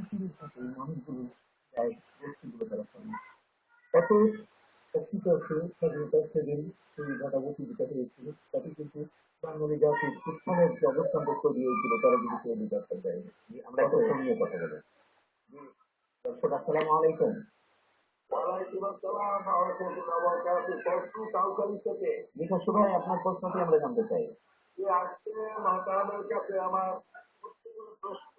পৃথিবীর থেকে খসরু ভাই আপনার প্রশ্নটি আমরা জানতে চাই আজকে আমার প্রশ্ন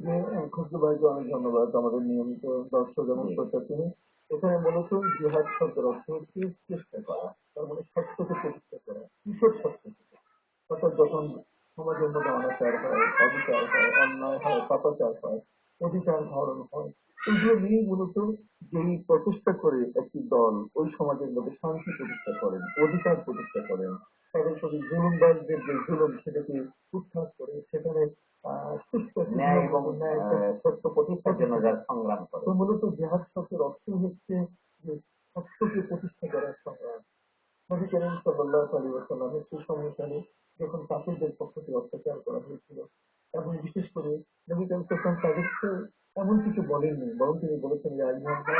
ভাইকে অনেক ধন্যবাদ আমাদের নিয়মিত দর্শক এবং শ্রোতাকে এখানে মূলত জিহাদ শব্দের অর্থ হচ্ছে চেষ্টা করা তার মানে সত্যকে প্রতিষ্ঠা করা কিসের অর্থাৎ যখন সমাজের মধ্যে অনাচার হয় অবিচার হয় অন্যায় হয় পাপাচার হয় অধিকার হরণ হয় এগুলো নিয়ে মূলত যেই প্রচেষ্টা করে একটি দল ওই সমাজের মধ্যে শান্তি প্রতিষ্ঠা করেন অধিকার প্রতিষ্ঠা করেন। তাদের প্রতি জুলুমবাজদের যে জুলুম সেটাকে উৎখাত করে সেখানে আহ সুস্থ ন্যায় এবং ন্যায় আহ, সত্য প্রতিষ্ঠার জন্য যারা সংগ্রাম করে। তো মূলত জেহাদ শব্দের অর্থ হচ্ছে যে সত্যকে প্রতিষ্ঠা করার সংগ্রাম। নবী করিম সাল্লাল্লাহু আলাইহি ওয়াসাল্লামের সেই সময়কালে যখন কাফিরদের পক্ষ থেকে অত্যাচার করা হয়েছিল এবং বিশেষ করে নবী করিম সাল্লাল্লাহু তাদেরকে এমন কিছু বলেননি বরং তিনি বলেছেন যে ইলাহা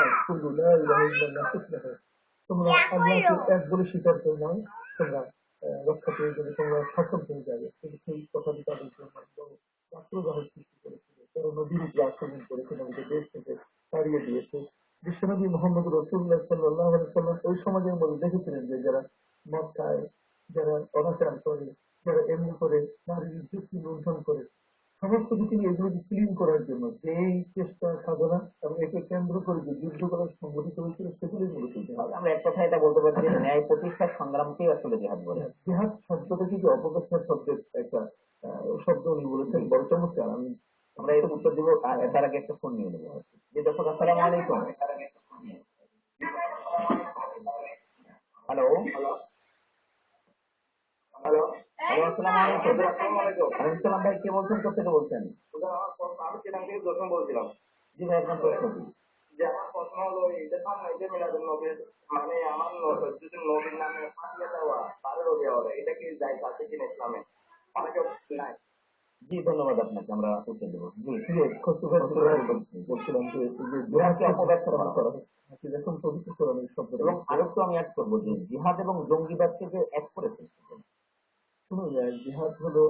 ইল্লাল্লাহ তোমরা আল্লাহকে এক বলে স্বীকার করে নাও তোমরা আহ, রক্ষা পেয়ে যাবে তোমরা সক্ষম হয়ে যাবে। কিন্তু সেই কথাটি তাদের জন্য বড় আত্মদাহ সৃষ্টি করেছিল তারা নদীর উপরে আক্রমণ করেছে নদীকে দেশ থেকে তাড়িয়ে দিয়েছে। বিশ্বনবী মোহাম্মদ রসুল্লাহ সাল্লাহ সাল্লাম ওই সমাজের মধ্যে দেখেছিলেন যে যারা মদ খায় যারা অনাচার করে যারা এমনি করে নারীর ইজ্জতকে লুণ্ঠন করে সমস্ত কিছু এগুলোকে ক্লিন করার জন্য যেই চেষ্টা সাধনা এবং একে কেন্দ্র করে যে যুদ্ধ করার সংগঠিত হয়েছিল সেগুলোই মূলত আমরা এক কথা এটা বলতে পারছি যে ন্যায় প্রতিষ্ঠার সংগ্রামকেই আসলে জেহাদ বলে। জেহাদ শব্দটা কিন্তু অপব্যাখ্যা শব্দের একটা শব্দ উনি বলেছেন বড় চমৎকার। আমি আমরা এর উত্তর দিব আর তার আগে একটা ফোন নিয়ে নেব। জি দর্শক আসসালামু আলাইকুম। হ্যালো হ্যালো হ্যালো আলাইকুম আলাইকুম ভাই কে বলছেন কোথেকে বলছেন? আমার আমি সেখান থেকে যখন বলছিলাম জি ভাই আপনার প্রশ্ন কি? যে আমার প্রশ্ন হলো এটা সামনে মিলাদুল নবীর মানে আমার ন- যদি নবীর নামে দেওয়া দেওয়া এটা কি যায় তাতে কিনা ইসলামে? অনেকে নাই। জি ধন্যবাদ আপনাকে আমরা উত্তর দেবো। যে বলছিলাম যে অপব্যাখ্যা করা কোরআনের শব্দ এবং আরেকটু আমি অ্যাড করব যে জিহাদ এবং জঙ্গিবাদকে যে এক করে শুনুন জিহাদ হলো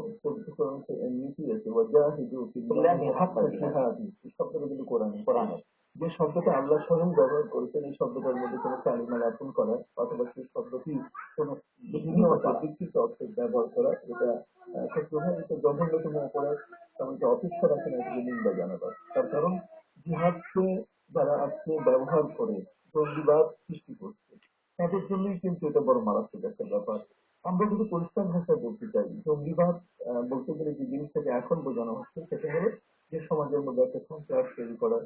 নীতি আছে ওয়াজাহিদু শব্দটা কিন্তু কোরআনে যে শব্দটা আল্লাহ স্বয়ং ব্যবহার করেছেন এই শব্দটার মধ্যে কোনো কালিমা লেপন করা অথবা সেই শব্দটি কোনো বিভিন্ন অর্থে ব্যবহার করা এটা হয় এটা জঘন্যতম অপরাধ এটা অপেক্ষা রাখে না এটাকে নিন্দা জানাবার। তার কারণ, জিহাদকে যারা আজকে ব্যবহার করে জঙ্গিবাদ সৃষ্টি করছে, তাদের জন্যই কিন্তু এটা বড় মারাত্মক একটা ব্যাপার। আমরা যদি পরিষ্কার ভাষায় বলতে চাই, জঙ্গিবাদ বলতে গেলে যে জিনিসটাকে এখন বোঝানো হচ্ছে, সেটা হলো যে সমাজের মধ্যে একটা সন্ত্রাস তৈরি করা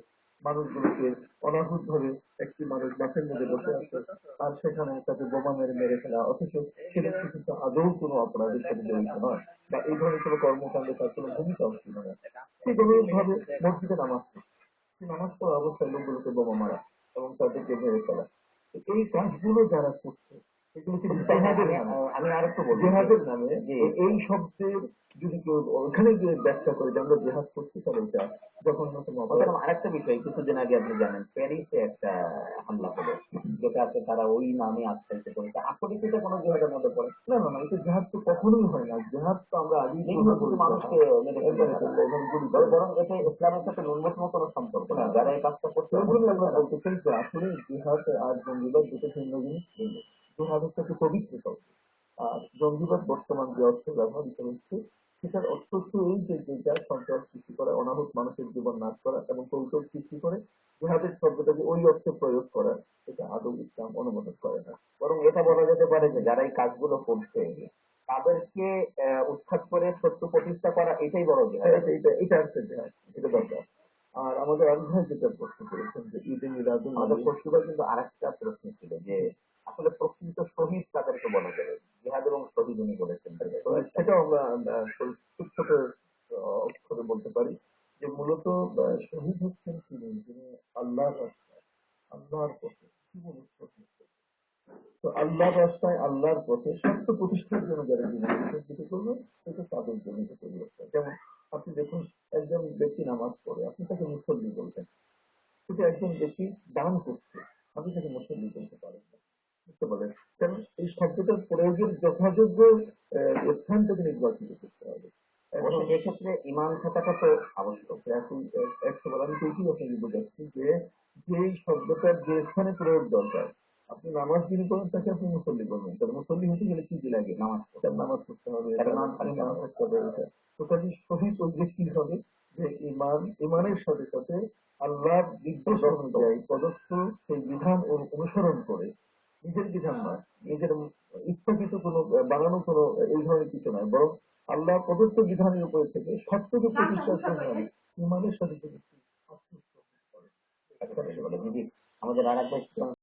মানুষগুলোকে অনাহুত ভাবে একটি মানুষ বাসের মধ্যে বসে আছে আর সেখানে তাকে বোমা মেরে মেরে ফেলা, অথচ সেটা কিন্তু আদৌ কোনো অপরাধের সাথে জড়িত নয়। বা এই ধরনের কোনো কর্মকাণ্ডে তার কোনো ভূমিকাও ছিল না ঠিক ভাবে মসজিদে নামাজ। সেই নামাজ পড়া অবস্থায় লোকগুলোকে বোমা মারা এবং তাদেরকে মেরে ফেলা এই কাজগুলো যারা করছে আমি নামে আমি আরেকটু বলব জেহাদের নামে। এই শব্দের যদি কেউ ওখানে গিয়ে ব্যাখ্যা করে যে আমরা জেহাদ করছি জঘন্যতম অপরাধ ওখানে আরেকটা বিষয়। কিছুদিন আগে আপনি জানেন প্যারিসে একটা হামলা হলো যেটা আছে তারা ওই নামে আখ্যায়িত করেছে। আসলে কি কোনো জেহাদের মধ্যে পড়ে? না না না এটা জেহাদ তো কখনোই হয় না। জেহাদ তো আমরা করেছি। মানুষকে বরং। এটা ইসলামের সাথে ন্যূনতম কোনো সম্পর্ক না। যারা এই কাজটা করছে আসলে জিহাদ আর জঙ্গিবাদ দুটো ভিন্ন জিনিস। হচ্ছে একটা পবিত্র আর জঙ্গিবাদ বর্তমান যে অর্থ ব্যবহৃত হচ্ছে সেটার অর্থ হচ্ছে এই যে যে যার সন্ত্রাস সৃষ্টি করা অনাহত মানুষের জীবন নাশ করা এবং কৌশল সৃষ্টি করে জিহাদের শব্দটাকে ওই অর্থে প্রয়োগ করা এটা আদৌ ইসলাম অনুমোদন করে না। বরং এটা বলা যেতে পারে যে যারা এই কাজগুলো করছে তাদেরকে উৎখাত করে সত্য প্রতিষ্ঠা করা এটাই বড় জেহাদ। এটা এটা হচ্ছে জেহাদ এটা দরকার। আর আমাদের আগ্রহ যেটা প্রশ্ন করেছেন যে ঈদে মিলাদুল আমাদের নবী কিন্তু আরেকটা প্রশ্ন ছিল যে আসলে প্রকৃত শহীদ কাদেরকে বলা যাবে। জিহাদ এবং শহীদ উনি বলেছেন। সেটাও আমরা বলতে পারি যে মূলত শহীদ হচ্ছেন তিনি যিনি আল্লাহর রাস্তায় আল্লাহর পথে জীবন উৎসর্গ করেছেন। তো আল্লাহর রাস্তায় আল্লাহর পথে সত্য প্রতিষ্ঠার জন্য যারা জীবন উৎসর্গিত করবে সেটা তাদের জন্য পরিবর্তন। যেমন আপনি দেখুন একজন ব্যক্তি নামাজ পড়ে আপনি তাকে মুসল্লি বলবেন। কিন্তু একজন ব্যক্তি দান করছে আপনি তাকে মুসল্লি বলতে পারেন না। বুঝতে পারলেন। কারণ এই শব্দটার প্রয়োগের যথাযোগ্য স্থানটাকে নির্বাচিত করতে হবে। এক্ষেত্রে ইমান থাকাটা তো আবশ্যক। এখন আমি আপনাকে বোঝাচ্ছি যে শব্দটার যে স্থানে প্রয়োগ দরকার আপনি নামাজ যিনি করেন তাকে আপনি মুসল্লি বলবেন। তাহলে মুসল্লি হতে গেলে কি কি লাগে? নামাজ তার নামাজ পড়তে হবে তার তার নাম নাম থাকতে হবে। তো কাজে ওই ব্যক্তি হবে যে ইমান ইমানের সাথে সাথে আল্লাহর নির্দেশ অনুযায়ী প্রদত্ত সেই বিধান অনু- অনুসরণ করে নিজের বিধান নয় নিজের ইচ্ছাকৃত কোনো বানানো কোনো এই ধরনের কিছু নয়। বরং আল্লাহ প্রদত্ত বিধানের উপরে থেকে সত্যকে প্রতিষ্ঠার জন্য ইমানের সাথে যদি করে। আমাদের আর একবার